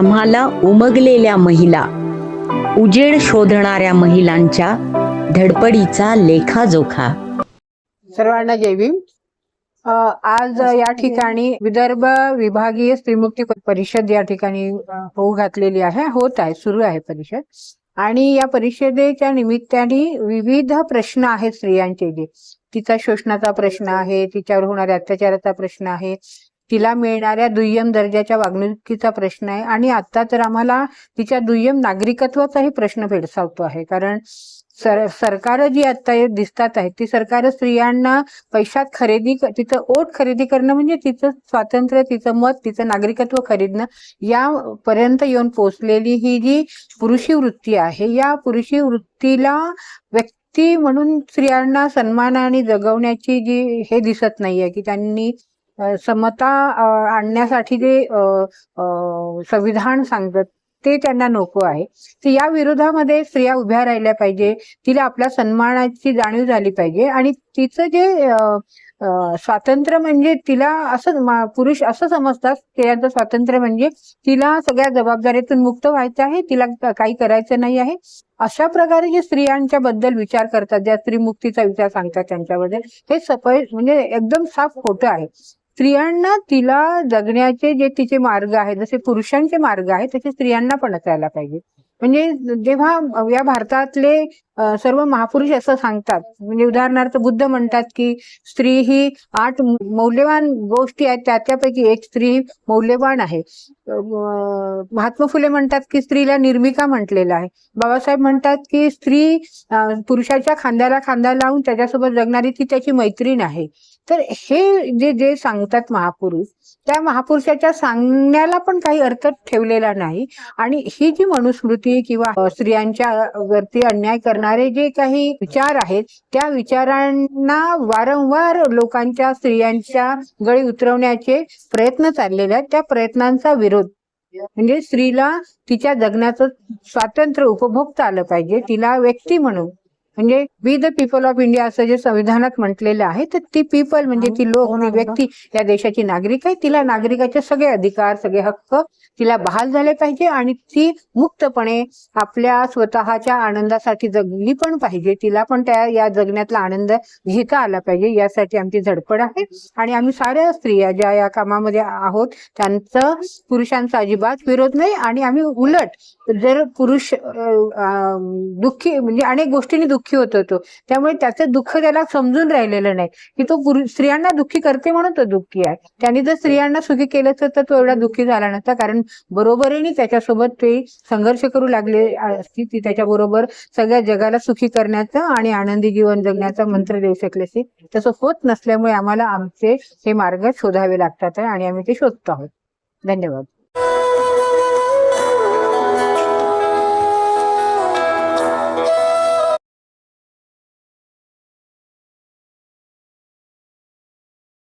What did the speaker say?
आम्हाला उमगलेल्या महिला उजेड शोधणाऱ्या महिलांच्या धडपडीचा लेखाजोखा. सर्वांना जय आज या ठिकाणी विदर्भ विभागीय स्त्रीमुक्ती परिषद या ठिकाणी होऊ घातलेली आहे होत आहे सुरू आहे परिषद. आणि या परिषदेच्या निमित्ताने विविध प्रश्न आहेत स्त्रियांचे जे. तिचा शोषणाचा प्रश्न आहे तिच्यावर होणाऱ्या अत्याचाराचा प्रश्न आहे तिला मिळणाऱ्या दुय्यम दर्जाच्या वागणुकीचा प्रश्न आहे. आणि आता तर आम्हाला तिच्या दुय्यम नागरिकत्वाचाही प्रश्न भेडसावतो आहे. कारण सर सरकार जी आता दिसतात आहेत ती सरकार स्त्रियांना पैशात खरेदी तिचं ओट खरेदी करणं म्हणजे तिचं स्वातंत्र्य तिचं मत तिचं नागरिकत्व खरीदणं या पर्यंत येऊन पोचलेली ही जी पुरुषी वृत्ती आहे या पुरुषी वृत्तीला व्यक्ती म्हणून स्त्रियांना सन्मानाने जगवण्याची जी हे दिसत नाहीये की त्यांनी समता आणण्यासाठी जे संविधान सांगत ते त्यांना नको आहे. तर या विरोधामध्ये स्त्रिया उभ्या राहिल्या पाहिजे तिला आपल्या सन्मानाची जाणीव झाली पाहिजे आणि तिचं जे स्वातंत्र्य म्हणजे तिला असं पुरुष असं समजतात स्त्रियांचं स्वातंत्र्य म्हणजे तिला सगळ्या जबाबदारीतून मुक्त व्हायचं आहे तिला काही करायचं नाही आहे. अशा प्रकारे जे स्त्रियांच्या बद्दल विचार करतात ज्या स्त्रीमुक्तीचा विचार सांगतात त्यांच्याबद्दल हे सफाई म्हणजे एकदम साफ खोटं आहे. स्त्रियांना तिला जगण्याचे जे तिचे मार्ग आहेत जसे पुरुषांचे मार्ग आहेत तसे स्त्रियांना पण असायला पाहिजे. म्हणजे जेव्हा या भारतातले सर्व महापुरुष असं सांगतात. म्हणजे उदाहरणार्थ बुद्ध म्हणतात की स्त्री ही आठ मौल्यवान गोष्टी आहेत त्याच्यापैकी एक स्त्री मौल्यवान आहे. महात्मा फुले म्हणतात की स्त्रीला निर्मिका म्हटलेलं आहे. बाबासाहेब म्हणतात की स्त्री पुरुषाच्या खांद्याला खांदा लावून त्याच्यासोबत जगणारी ती त्याची मैत्रीण आहे. तर हे जे जे सांगतात महापुरुष त्या महापुरुषाच्या सांगण्याला पण काही अर्थ ठेवलेला नाही. आणि ही जी मनुस्मृती किंवा स्त्रियांच्या वरती अन्याय करणार जे काही विचार आहेत त्या विचारांना वारंवार लोकांच्या स्त्रियांच्या गळी उतरवण्याचे प्रयत्न चाललेले आहेत. त्या प्रयत्नांचा विरोध म्हणजे स्त्रीला तिच्या जगण्याचं स्वातंत्र्य उपभोगता आलं पाहिजे तिला व्यक्ती म्हणून. म्हणजे be the people of India असं जे संविधानात म्हटलेलं आहे तर ती पीपल म्हणजे ती लोक ती व्यक्ती या देशाची नागरिक आहे. तिला नागरिकाचे सगळे अधिकार सगळे हक्क तिला बहाल झाले पाहिजे आणि ती मुक्तपणे आपल्या स्वतःच्या आनंदासाठी जगली पण पाहिजे. तिला पण त्या या जगण्यातला आनंद घेता आला पाहिजे. यासाठी आमची धडपड आहे. आणि आम्ही साऱ्या स्त्रिया ज्या या कामामध्ये आहोत त्यांचं पुरुषांचा अजिबात विरोध नाही आणि आम्ही उलट जर पुरुष दुःखी म्हणजे अनेक गोष्टींनी दुःखी होत होतो त्यामुळे त्याचं दुःख त्याला समजून राहिलेलं नाही. की तो पुरुष स्त्रियांना दुःखी करते म्हणून तो दुःखी आहे. त्यांनी जर स्त्रियांना सुखी केलं असतं तर तो एवढा दुःखी झाला नसता. कारण बरोबरीने त्याच्यासोबत ते संघर्ष करू लागले असती ती त्याच्याबरोबर सगळ्या जगाला सुखी करण्याचा आणि आनंदी जीवन जगण्याचा मंत्र देऊ शकले असते तसं होत नसल्यामुळे आम्हाला आमचे हे मार्ग शोधावे लागतात आणि आम्ही ते शोधतो आहोत. धन्यवाद.